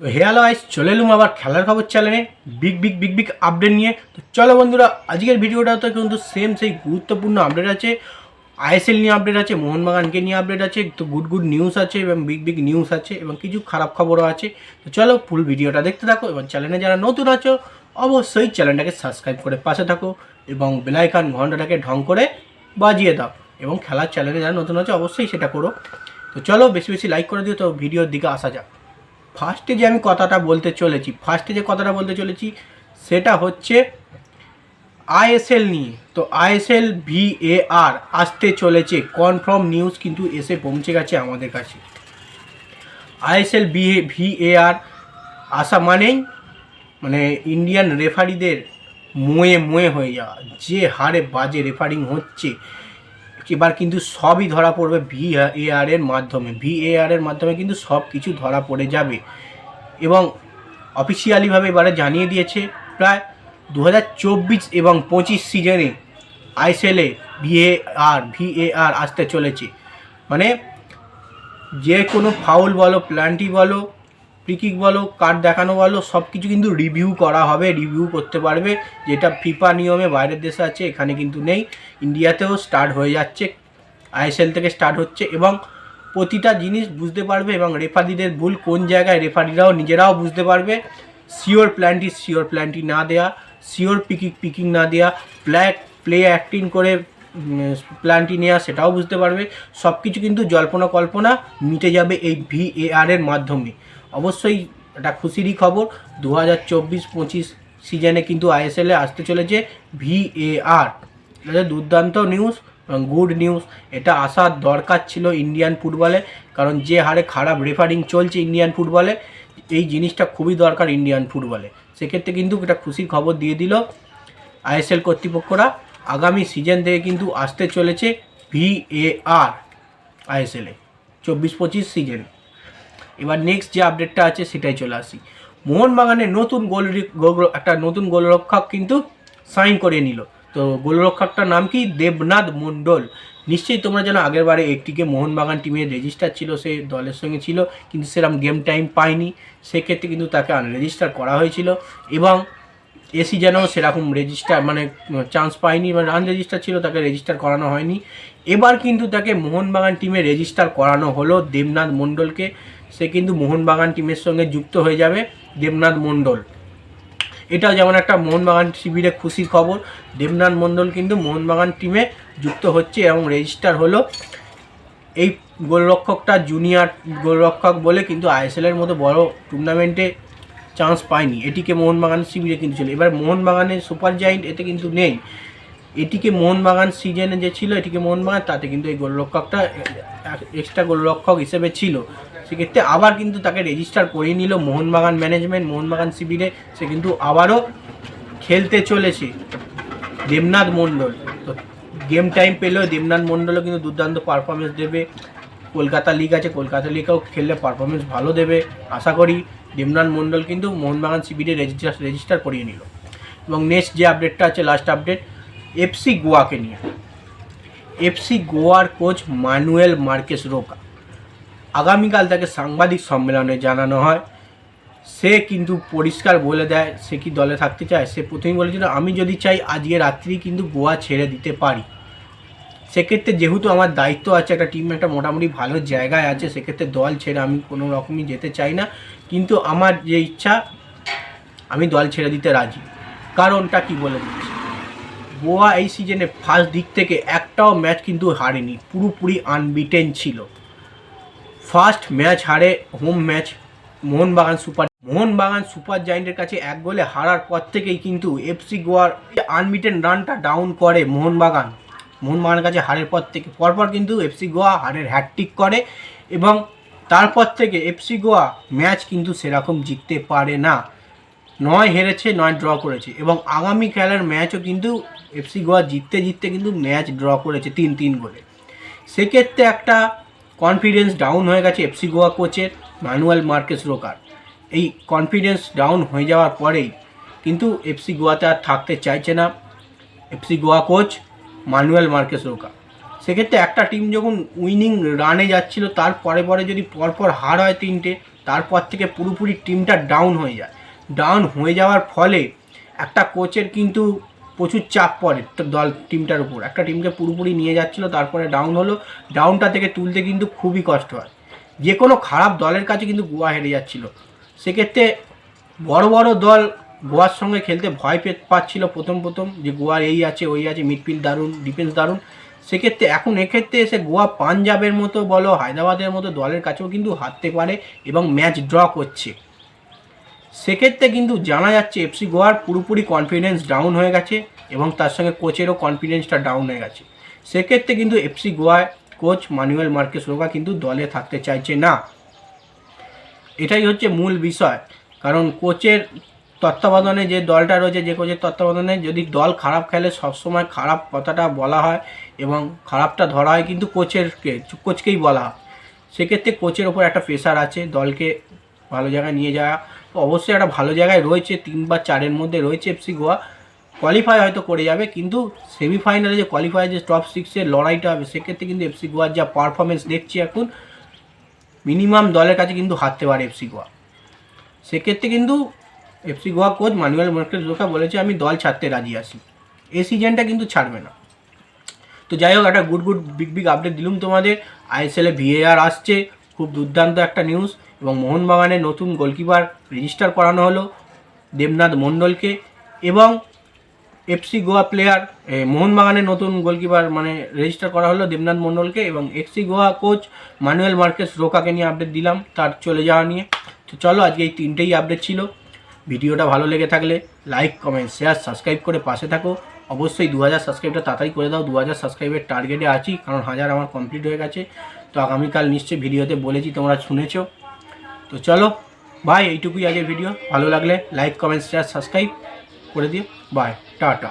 তো হ্যালো আইস চলে এলুম আবার খেলার খবর চ্যানেলে big big big big update নিয়ে। তো চলো বন্ধুরা, আজকের ভিডিওটাতে কিন্তু সেম সেই গুরুত্বপূর্ণ আপডেট আছে। আইএসএল নিয়ে আপডেট আছে, মোহনবাগানকে নিয়ে আপডেট আছে, তো গুড গুড নিউজ আছে এবং বিগ বিগ নিউজ আছে এবং কিছু খারাপ খবরও আছে। তো চলো ফুল ভিডিওটা দেখতে থাকো এবং চ্যানেলে যারা নতুন আছো, অবশ্যই চ্যানেলটাকে সাবস্ক্রাইব করে পাশে থাকো এবং বেলাইকান ঘন্টাটাকে ঢং করে বাজিয়ে দাও এবং খেলার চ্যানেলে যারা নতুন আছে, অবশ্যই সেটা করো। তো চলো বেশি বেশি লাইক করে দিও, তো ভিডিওর দিকে আসা যাক। ফার্স্টে যে আমি কথাটা বলতে চলেছি, ফার্স্টে যে কথাটা বলতে চলেছি সেটা হচ্ছে আইএসএল নিয়ে। তো আইএসএল ভিএআর আসতে চলেছে, কনফার্ম নিউজ কিন্তু এসে পৌঁছে গেছে আমাদের কাছে। আইএসএল বি ভিএআর আসা মানেই মানে ইন্ডিয়ান রেফারিদের মোয়ে মোয়ে হয়ে যাওয়া, যে হারে বাজে রেফারিং হচ্ছে। এবার কিন্তু সবই ধরা পড়বে ভিএআর এর মাধ্যমে। ভিএআর এর মাধ্যমে কিন্তু সব কিছু ধরা পড়ে যাবে। এবং অফিসিয়ালিভাবে এবারে জানিয়ে দিয়েছে প্রায় দু হাজার চব্বিশ এবং পঁচিশ সিজনে আইসেলে ভিএআর ভিএআর আসতে চলেছে। মানে যে কোনো ফাউল বলো প্ল্যান্টি বলো ফ্রিকিক বলো, কার্ড দেখানো বলো সব কিছু কিন্তু রিভিউ করা হবে রিভিউ করতে পারবে। যেটা ফিফা নিয়মে বাইরের দেশে আছে, এখানে কিন্তু নেই। ইন্ডিয়াতেও স্টার্ট হয়ে যাচ্ছে, আইএসএল থেকে স্টার্ট হচ্ছে এবং প্রতিটা জিনিস বুঝতে পারবে এবং রেফারিদের ভুল কোন জায়গায় রেফারিরাও নিজেরাও বুঝতে পারবে। শিওর প্ল্যানটি শিওর প্ল্যানটি না দেয়া শিওর পিকিং পিকিং না দেয়া প্ল্যাক প্লে অ্যাক্টিং করে প্ল্যানটি নেওয়া সেটাও বুঝতে পারবে। সব কিছু কিন্তু জল্পনা কল্পনা মিটে যাবে এই ভিএআর এর মাধ্যমে। অবশ্যই এটা খুশিরই খবর দু হাজার চব্বিশ পঁচিশ সিজনে কিন্তু আইএসএলে আসতে চলেছে ভিএআর। এটা দুর্দান্ত নিউজ, এবং গুড নিউজ। এটা আসার দরকার ছিল ইন্ডিয়ান ফুটবলে, কারণ যে হারে খারাপ রেফারিং চলছে ইন্ডিয়ান ফুটবলে, এই জিনিসটা খুবই দরকার ইন্ডিয়ান ফুটবলে। সেক্ষেত্রে কিন্তু এটা খুশির খবর দিয়ে দিল আইএসএল কর্তৃপক্ষরা। আগামী সিজন থেকে কিন্তু আসতে চলেছে ভিএআর আইএসএলে, চব্বিশ পঁচিশ সিজন। এবার নেক্সট যে আপডেটটা আছে সেটাই চলে আসি। মোহনবাগানের নতুন গোল একটা নতুন গোলরক্ষক কিন্তু সাইন করে নিল। তো গোলরক্ষকটার নাম কি? দেবনাথ মণ্ডল। নিশ্চয়ই তোমরা যেন আগের বারে একটিকে মোহনবাগান টিমের রেজিস্টার ছিল, সে দলের সঙ্গে ছিল, কিন্তু সেরকম গেম টাইম পায়নি। সেক্ষেত্রে কিন্তু তাকে আনরেজিস্টার করা হয়েছিল এবং এসি যেন সেরকম রেজিস্টার মানে চান্স পায়নি মানে আনরেজিস্টার ছিল, তাকে রেজিস্টার করানো হয়নি। এবার কিন্তু তাকে মোহনবাগান টিমে রেজিস্টার করানো হলো দেবনাথ মণ্ডলকে। সে কিন্তু মোহনবাগান টিমের সঙ্গে যুক্ত হয়ে যাবে দেবনাথ মণ্ডল। এটাও যেমন একটা মোহনবাগান শিবিরে খুশির খবর, দেবনাথ মণ্ডল কিন্তু মোহনবাগান টিমে যুক্ত হচ্ছে এবং রেজিস্টার হলো। এই গোলরক্ষকটা জুনিয়র গোলরক্ষক বলে কিন্তু আইএসএলের মতো বড় টুর্নামেন্টে চান্স পায়নি। এটিকে মোহনবাগান শিবিরে কিন্তু ছিল। এবার মোহনবাগানের সুপার জায়েন্ট এতে কিন্তু নেই। এটিকে মোহনবাগান সিজনে যে ছিল, এটিকে মোহনবাগান, তাতে কিন্তু এই গোলরক্ষকটা এক্সট্রা গোলরক্ষক হিসেবে ছিল। সেক্ষেত্রে আবার কিন্তু তাকে রেজিস্টার করিয়ে নিল মোহনবাগান ম্যানেজমেন্ট মোহনবাগান শিবিরে। সে কিন্তু আবারও খেলতে চলেছে দেবনাথ মণ্ডল। তো গেম টাইম পেলেও দেবনাথ মণ্ডলও কিন্তু দুর্দান্ত পারফরমেন্স দেবে। কলকাতা লিগ আছে, কলকাতা লিগেও খেললে পারফরমেন্স ভালো দেবে। আশা করি দেবনাথ মণ্ডল কিন্তু মোহনবাগান শিবিরে রেজিস্টার রেজিস্টার করিয়ে নিল। এবং নেক্সট যে আপডেটটা আছে লাস্ট আপডেট এফসি গোয়াকে নিয়ে। এফসি গোয়ার কোচ মানুয়েল মার্কেস রোকা। আগামীকাল তাকে সাংবাদিক সম্মেলনে জানানো হয়। সে কিন্তু পরিষ্কার বলে দেয়, সে কি দলে থাকতে চায়? সে প্রথমেই বলেছিল, আমি যদি চাই আজকে রাত্রি কিন্তু গোয়া ছেড়ে দিতে পারি। সেক্ষেত্রে যেহেতু আমার দায়িত্ব আছে, একটা টিম একটা মোটামুটি ভালো জায়গায় আছে, সেক্ষেত্রে দল ছেড়ে আমি কোনো রকমই যেতে চাই না। কিন্তু আমার যে ইচ্ছা, আমি দল ছেড়ে দিতে রাজি। কারণটা কি বলে দিচ্ছি? গোয়া এই সিজনে ফার্স্ট দিক থেকে একটাও ম্যাচ কিন্তু হারেনি। পুরোপুরি আনবিটেন ছিল। ফার্স্ট ম্যাচ হারে home match Mohun Bagan super Mohun Bagan super জায়েন্টের কাছে এক গোলে হারার পর থেকেই কিন্তু এফসি গোয়ার আনবিটেন রানটা ডাউন করে মোহনবাগান। মোহনবাগানের কাছে হারের পর থেকে পরপর কিন্তু এফসি গোয়া হারের হ্যাটট্রিক করে এবং তারপর থেকে এফসি গোয়া ম্যাচ কিন্তু সেরকম জিততে পারে না। নয় হেরেছে, নয় ড্র করেছে এবং আগামী খেলার ম্যাচও কিন্তু এফসি গোয়া জিততে জিততে কিন্তু ম্যাচ ড্র করেছে তিন তিন গোলে। সেক্ষেত্রে একটা কনফিডেন্স ডাউন হয়ে গেছে এফসি গোয়া কোচের ম্যানুয়াল মার্কেস রোকার এই কনফিডেন্স ডাউন হয়ে যাওয়ার পরেই কিন্তু এফসি গোয়াতে আর থাকতে চাইছে না FC Goa coach Manuel Marquez Roca সেক্ষেত্রে একটা টিম যখন উইনিং রানে যাচ্ছিল, তার পরে পরে যদি পরপর হার হয় তিনটে, তারপর থেকে পুরোপুরি টিমটা ডাউন হয়ে যায়। ডাউন হয়ে যাওয়ার ফলে একটা কোচের কিন্তু প্রচুর চাপ পড়ে দল টিমটার উপর। একটা টিমকে পুরোপুরি নিয়ে যাচ্ছিল, তারপরে ডাউন হলো। ডাউনটা থেকে তুলতে কিন্তু খুবই কষ্ট হয়। যে কোনো খারাপ দলের কাছে কিন্তু গোয়া হেরে যাচ্ছিল। সেক্ষেত্রে বড় বড় দল গোয়ার সঙ্গে খেলতে ভয় পেয়ে পাচ্ছিল প্রথম প্রথম, যে গোয়ার এই আছে, ওই আছে মিডফিল্ড দারুণ ডিফেন্স দারুণ। সেক্ষেত্রে এখন এক্ষেত্রে এসে গোয়া পাঞ্জাবের মতো বলো, হায়দ্রাবাদের মতো দলের কাছেও কিন্তু হারতে পারে এবং ম্যাচ ড্র করছে। সেক্ষেত্রে কিন্তু জানা যাচ্ছে এফসি গোয়ার পুরোপুরি কনফিডেন্স ডাউন হয়ে গেছে এবং তার সঙ্গে কোচেরও কনফিডেন্সটা ডাউন হয়ে গেছে। সেক্ষেত্রে কিন্তু এফসি গোয়ায় কোচ মানুয়েল মার্কেস রোগা কিন্তু দলে থাকতে চাইছে না। এটাই হচ্ছে মূল বিষয়। কারণ কোচের তত্ত্বাবধানে যে দলটা রয়েছে, যে কোচের তত্ত্বাবধানে যদি দল খারাপ খেলে, সবসময় খারাপ কথাটা বলা হয় এবং খারাপটা ধরা হয় কিন্তু কোচেরকে কোচকেই বলা হয়। সেক্ষেত্রে কোচের ওপর একটা প্রেশার আছে দলকে ভালো জায়গায় নিয়ে যাওয়া। অবশ্যই একটা ভালো জায়গায় রয়েছে, তিন বা চারের মধ্যে রয়েছে এফসি গোয়া কোয়ালিফাই হয়তো করে যাবে, কিন্তু সেমিফাইনালে যে কোয়ালিফাই যে টপ সিক্সের লড়াইটা হবে, সেক্ষেত্রে কিন্তু এফসি গোয়ার যা পারফরমেন্স দেখছি এখন মিনিমাম দলের কাছে কিন্তু হারতে পারে এফসি গোয়া সেক্ষেত্রে কিন্তু FC Goa coach Manuel Marquez Roca বলেছে, আমি দল ছাড়তে রাজি আছি। এই সিজনটা কিন্তু ছাড়বে না। তো যাই হোক, একটা good good big big update দিলুম তোমাদের। আইএসএলে ভিএআর আসছে, খুব দুর্দান্ত একটা নিউজ এবং মোহনবাগানের নতুন গোলকিপার রেজিস্টার করানো হলো দেবনাথ মণ্ডলকে এবং এফসি গোয়া প্লেয়ার মোহনবাগানের নতুন গোলকিপার মানে রেজিস্টার করা হলো দেবনাথ মণ্ডলকে এবং FC Goa coach Manuel Marquez রোকাকে নিয়ে আপডেট দিলাম তার চলে যাওয়া নিয়ে। তো চলো আজকে এই তিনটেই আপডেট ছিল। ভিডিওটা ভালো লেগে থাকলে লাইক কমেন্ট শেয়ার সাবস্ক্রাইব করে পাশে থাকো। অবশ্যই দু হাজার সাবস্ক্রাইবটা তাড়াতাড়ি করে দাও। দু হাজার সাবস্ক্রাইবের টার্গেটে আছি, কারণ হাজার আমার কমপ্লিট হয়ে গেছে। তো আগামীকাল নিশ্চয়ই ভিডিওতে বলেছি, তোমরা শুনেছো। তো চলো বাই এইটুকুই আজকের ভিডিও ভালো লাগলে লাইক কমেন্ট শেয়ার সাবস্ক্রাইব করে দিও। Bye tata.